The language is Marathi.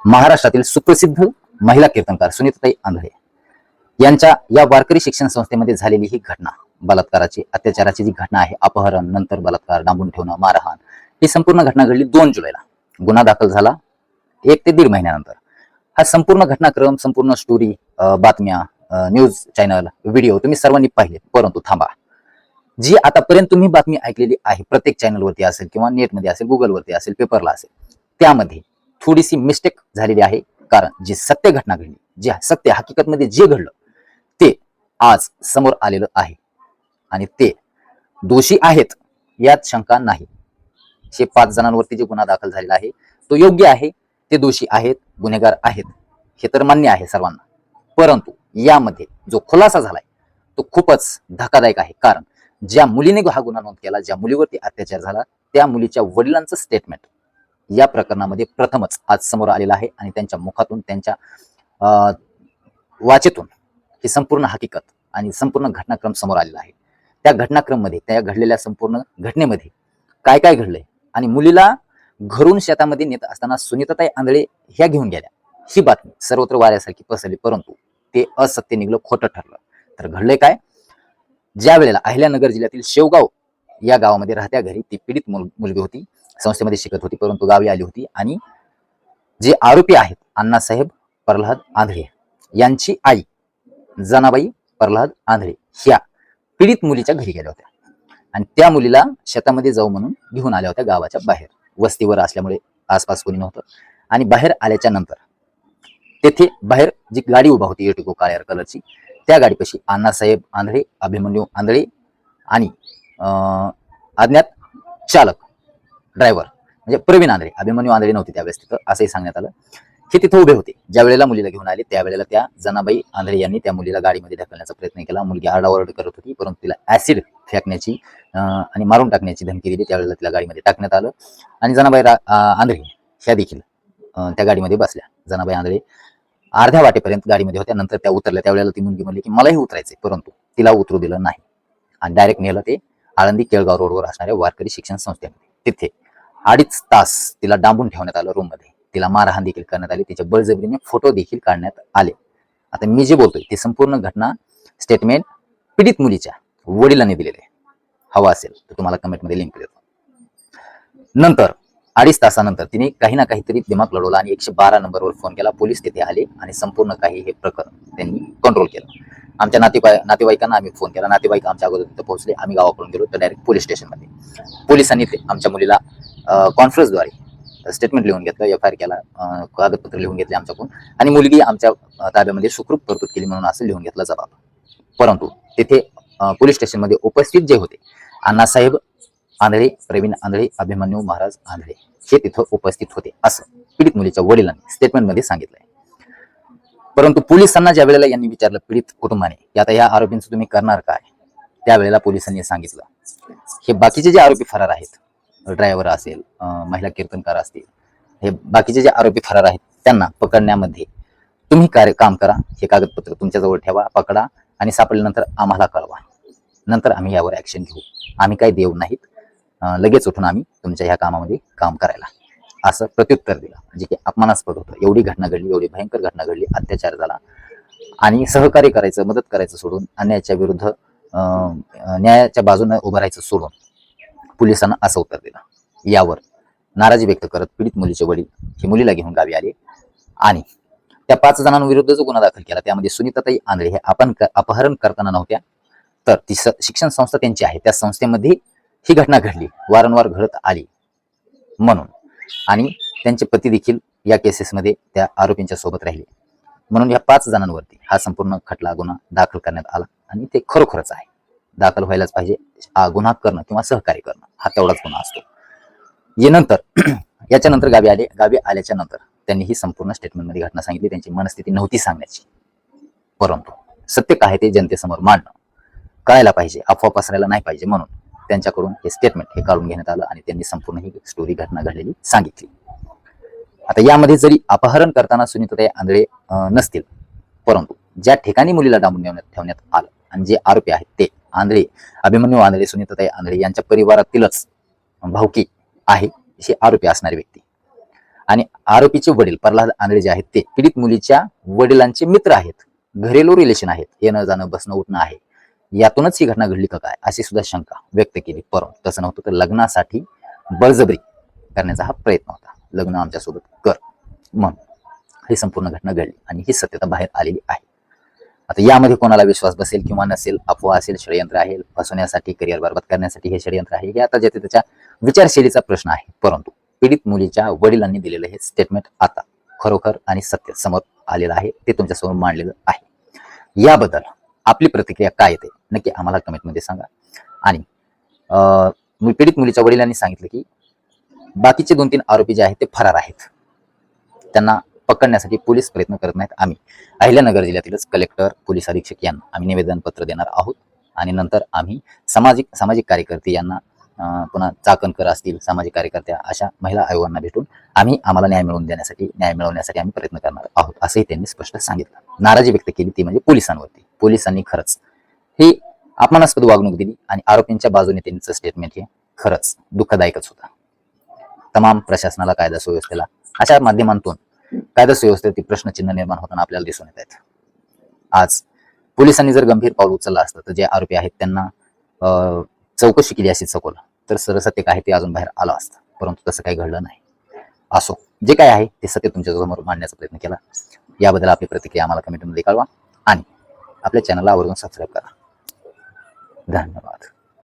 महाराष्ट्रातील सुप्रसिद्ध महिला कीर्तनकार सुनीताई आंधळे यांच्या या वारकरी शिक्षण संस्थेमध्ये झालेली ही घटना बलात्काराची अत्याचाराची जी घटना आहे अपहरण नंतर बलात्कार डांबून ठेवणं मारहाण ही संपूर्ण घटना घडली दोन जुलैला. गुन्हा दाखल झाला एक ते दीड महिन्यानंतर. हा संपूर्ण घटनाक्रम संपूर्ण स्टोरी बातम्या न्यूज चॅनल व्हिडिओ तुम्ही सर्वांनी पाहिले परंतु थांबा. जी आतापर्यंत तुम्ही बातमी ऐकलेली आहे प्रत्येक चॅनलवरती असेल किंवा नेटमध्ये असेल गुगलवरती असेल पेपरला असेल त्यामध्ये थोडीशी मिस्टेक झालेली आहे. कारण जी सत्य घटना घडली जे सत्य हकीकतमध्ये जे घडलं ते आज समोर आलेलं आहे. आणि ते दोषी आहेत यात शंका नाही. हे पाच जणांवरती जे गुन्हा दाखल झालेला आहे तो योग्य आहे ते दोषी आहेत गुन्हेगार आहेत हे तर मान्य आहे सर्वांना. परंतु यामध्ये जो खुलासा झालाय तो खूपच धक्कादायक आहे. कारण ज्या मुलीने हा गुन्हा नोंद केला ज्या मुलीवरती अत्याचार झाला त्या मुलीच्या वडिलांचं स्टेटमेंट या प्रकरणामध्ये प्रथमच आज समोर आलेला आहे आणि त्यांच्या मुखातून त्यांच्या अं, वाचेतून ही संपूर्ण हकीकत आणि संपूर्ण घटनाक्रम समोर आलेला आहे. त्या घटनाक्रममध्ये त्या घडलेल्या संपूर्ण घटनेमध्ये काय काय घडलंय? आणि मुलीला घरून शेतामध्ये नेत असताना सुनीताताई आंधळे ह्या घेऊन गेल्या. ही बातमी सर्वत्र वाऱ्यासारखी पसरली परंतु ते असत्य निघलं खोटं ठरलं. तर घडलंय काय? ज्या वेळेला अहिल्यानगर जिल्ह्यातील शेवगाव या गावामध्ये राहत्या घरी ती पीडित मुल- मुलगी होती. संस्थेमध्ये शिकत होती परंतु गावी आली होती. आणि जे आरोपी आहेत अण्णासाहेब प्रल्हाद आंधळे यांची आई जनाबाई प्रल्हाद आंधळे ह्या पीडित मुलीच्या घरी गेल्या होत्या. आणि त्या मुलीला शेतामध्ये जाऊ म्हणून घेऊन आल्या होत्या गावाच्या बाहेर. वस्तीवर असल्यामुळे आसपास कोणी नव्हतं. आणि बाहेर आल्याच्यानंतर तेथे बाहेर जी गाडी उभा होती एटिको काळ्या कलरची त्या गाडीपाशी अण्णासाहेब आंधळे अभिमन्यू आंधळे आणि अज्ञात चालक ड्रायव्हर म्हणजे प्रवीण आंधळे अभिमन्यू आंधळे नव्हते त्यावेळेस तिथं असंही सांगण्यात आलं. हे तिथं उभे होते. ज्या वेळेला मुलीला घेऊन आले त्यावेळेला त्या जनाबाई आंधळे यांनी त्या मुलीला गाडीमध्ये ढकलण्याचा प्रयत्न केला. मुलगी आरडाओरड करत होती परंतु तिला ऍसिड फेकण्याची आणि मारून टाकण्याची धमकी दिली. त्यावेळेला तिला गाडीमध्ये टाकण्यात आलं. आणि जनाबाई रा- आंधळे ह्या देखील त्या गाडीमध्ये बसल्या. जनाबाई आंधळे अर्ध्या वाटेपर्यंत गाडीमध्ये होत्या. नंतर त्या उतरल्या. त्यावेळेला ती मुलगी म्हणली की मलाही उतरायचंय परंतु तिला उतरू दिलं नाही. आणि डायरेक्ट नेलं ते आळंदी केळगाव रोडवर असणाऱ्या वारकरी शिक्षण संस्थेमध्ये. तिथे अडीच तास तिला डांबून ठेवण्यात आलं रूममध्ये. तिला मारहाण देखील करण्यात आली. तिच्या बळजबरीने फोटो देखील काढण्यात आले. आता मी जे बोलतोय ती संपूर्ण घटना स्टेटमेंट पीडित मुलीच्या वडिलांनी दिलेले हवा असेल तर तुम्हाला कमेंटमध्ये लिंक देतो. नंतर अडीच तासानंतर तिने काही ना काहीतरी दिमाग लढवला आणि एकशे बारा नंबरवर फोन केला. पोलीस तिथे आले आणि संपूर्ण काही हे प्रकरण त्यांनी कंट्रोल केलं. आमच्या नातेवाई नातेवाईकांना आम्ही फोन केला. नातेवाईक आमच्या अगोदर तिथे पोहोचले. आम्ही गावाकडून गेलो तर डायरेक्ट पोलीस स्टेशनमध्ये पोलिसांनी आमच्या मुलीला कॉन्फरन्सद्वारे स्टेटमेंट लिहून घेतलं एफ आय आर केला कागदपत्र लिहून घेतले आमच्याकडून. आणि मुलगी आमच्या ताब्यामध्ये सुखरूप तरतूद केली म्हणून असं लिहून घेतलं जबाब. परंतु तिथे पोलीस स्टेशनमध्ये उपस्थित जे होते अण्णासाहेब आंधळे प्रवीण आंधळे अभिमन्यू महाराज आंधळे हे तिथं उपस्थित होते असं पीडित मुलीच्या वडिलांनी स्टेटमेंटमध्ये सांगितलंय. परंतु पोलिसांना ज्या वेळेला यांनी विचारलं पीडित कुटुंबाने की आता या आरोपींचं तुम्ही करणार काय? त्यावेळेला पोलिसांनी सांगितलं हे बाकीचे जे आरोपी फरार आहेत ड्रायव्हर असेल महिला कीर्तनकार असतील हे बाकीचे जे आरोपी फरार आहेत त्यांना पकडण्यामध्ये तुम्ही कार्य काम करा हे कागदपत्र तुमच्याजवळ ठेवा पकडा आणि सापडल्यानंतर आम्हाला कळवा. नंतर आम्ही यावर ॲक्शन घेऊ. आम्ही काही देऊ नाहीत. लगेच उठून आम्ही तुमच्या ह्या कामामध्ये काम करायला. असं प्रत्युत्तर दिलं. जे की अपमानास्पद होतं. एवढी घटना घडली एवढी भयंकर घटना घडली अत्याचार झाला. आणि सहकार्य करायचं मदत करायचं सोडून अन्यायाच्या विरुद्ध न्यायाच्या बाजूने उभं राहायचं सोडून पोलिसांना असं उत्तर दिलं यावर नाराजी व्यक्त करत पीडित मुलीचे वडील ही मुलीला घेऊन गावी आले आणि त्या पाच जणांविरुद्ध जो गुन्हा दाखल केला. त्यामध्ये सुनीताताई आंधळे हे आपण अपहरण करताना नव्हत्या तर ती शिक्षण संस्था त्यांची आहे. त्या संस्थेमध्ये ही घटना घडली. वारंवार घडत आली म्हणून. आणि त्यांचे पती देखील या केसेसमध्ये त्या आरोपींच्या सोबत राहिले. म्हणून या पाच जणांवरती हा संपूर्ण खटला गुन्हा दाखल करण्यात आला आणि ते खरोखरच आहे. दाखल व्हायलाच पाहिजे. हा गुन्हा करणं किंवा सहकार्य करणं हा तेवढाच गुन्हा असतो. ये नंतर याच्यानंतर गावी आले गावी आल्याच्यानंतर त्यांनी ही संपूर्ण स्टेटमेंटमध्ये घटना सांगितली. त्यांची मनस्थिती नव्हती सांगण्याची. परंतु सत्य काय ते जनतेसमोर मांडणं कळायला पाहिजे अफवा पसरायला नाही पाहिजे म्हणून त्यांच्याकडून हे स्टेटमेंट हे काढून घेण्यात आलं आणि त्यांनी संपूर्ण ही स्टोरी घटना घडलेली सांगितली. आता यामध्ये जरी अपहरण करताना सुनीताताई आंधळे नसतील परंतु ज्या ठिकाणी मुलीला डांबून ठेवण्यात आलं आणि जे आरोपी आहेत ते आंधळे अभिमन्यू आंधळे सुनीताताई आंधळे यांच्या परिवारातीलच भावकी आहे ही आरोपी असणारी व्यक्ती. आणि आरोपीचे वडील प्रल्हाद आंधळे जे आहेत ते पीडित मुलीच्या वडिलांचे मित्र आहेत. घरेलू रिलेशन आहेत. येणं जाणं बसणं उठणं आहे. यातूनच ही घटना घडली का काय? अशी सुद्धा शंका व्यक्त केली. परंतु तसं नव्हतं तर लग्नासाठी बळजबरी करण्याचा हा प्रयत्न होता. लग्न आमच्यासोबत कर म्हणून ही संपूर्ण घटना घडली आणि ही सत्यता बाहेर आलेली आहे. आता यामध्ये कोणाला विश्वास बसेल किंवा नसेल अफवा असेल षडयंत्र आहे फसवण्यासाठी करिअर बरबाद करण्यासाठी हे षडयंत्र आहे हे आता ज्याचे त्याच्या विचारशैलीचा प्रश्न आहे. परंतु पीडित मुलीच्या वडिलांनी दिलेलं हे स्टेटमेंट आता खरोखर आणि सत्य समोर आलेलं आहे ते तुमच्यासमोर मांडलेलं आहे. याबद्दल आपली प्रतिक्रिया काय येते नक्की आम्हाला कमेंटमध्ये सांगा. आणि अं, पीडित मुलीच्या वडिलांनी सांगितलं की बाकीचे दोन तीन आरोपी जे आहेत ते फरार आहेत. त्यांना पकडण्यासाठी पोलीस प्रयत्न करत नाहीत आम्ही. अहिल्यानगर जिल्ह्यातीलच कलेक्टर पोलीस अधीक्षक यांना आम्ही निवेदनपत्र देणार आहोत. आणि नंतर आम्ही सामाजिक सामाजिक कार्यकर्ते यांना पुन्हा चाकणकर असतील सामाजिक कार्यकर्त्या अशा महिला आयोगांना भेटून आम्ही आम्हाला न्याय मिळवून देण्यासाठी न्याय मिळवण्यासाठी आम्ही प्रयत्न करणार आहोत असंही त्यांनी स्पष्ट सांगितलं. नाराजी व्यक्त केली ती म्हणजे पोलिसांवरती. पोलिसांनी खरंच ही अपमानास्पद वागणूक दिली आणि आरोपींच्या बाजूने त्यांचं स्टेटमेंट हे खरंच दुःखदायकच होता. तमाम प्रशासनाला कायदा सुव्यवस्थेला अशा माध्यमांतून कायदा सुव्यवस्थेवरती प्रश्नचिन्ह निर्माण होताना आपल्याला दिसून येत आहेत. आज पोलिसांनी जर गंभीर पाऊल उचललं असतं तर जे आरोपी आहेत त्यांना चौकशी केली अशी सखोल तर सरसत्य काय आहे ते अजून बाहेर आलं असतं. परंतु तसं काही घडलं नाही. असो जे काय आहे ते सत्य तुमच्यासमोर मांडण्याचा प्रयत्न केला. याबद्दल आपली प्रतिक्रिया आम्हाला कमेंटमध्ये कळवा आणि आपल्या चॅनलला आवर्जून सबस्क्राईब करा. धन्यवाद.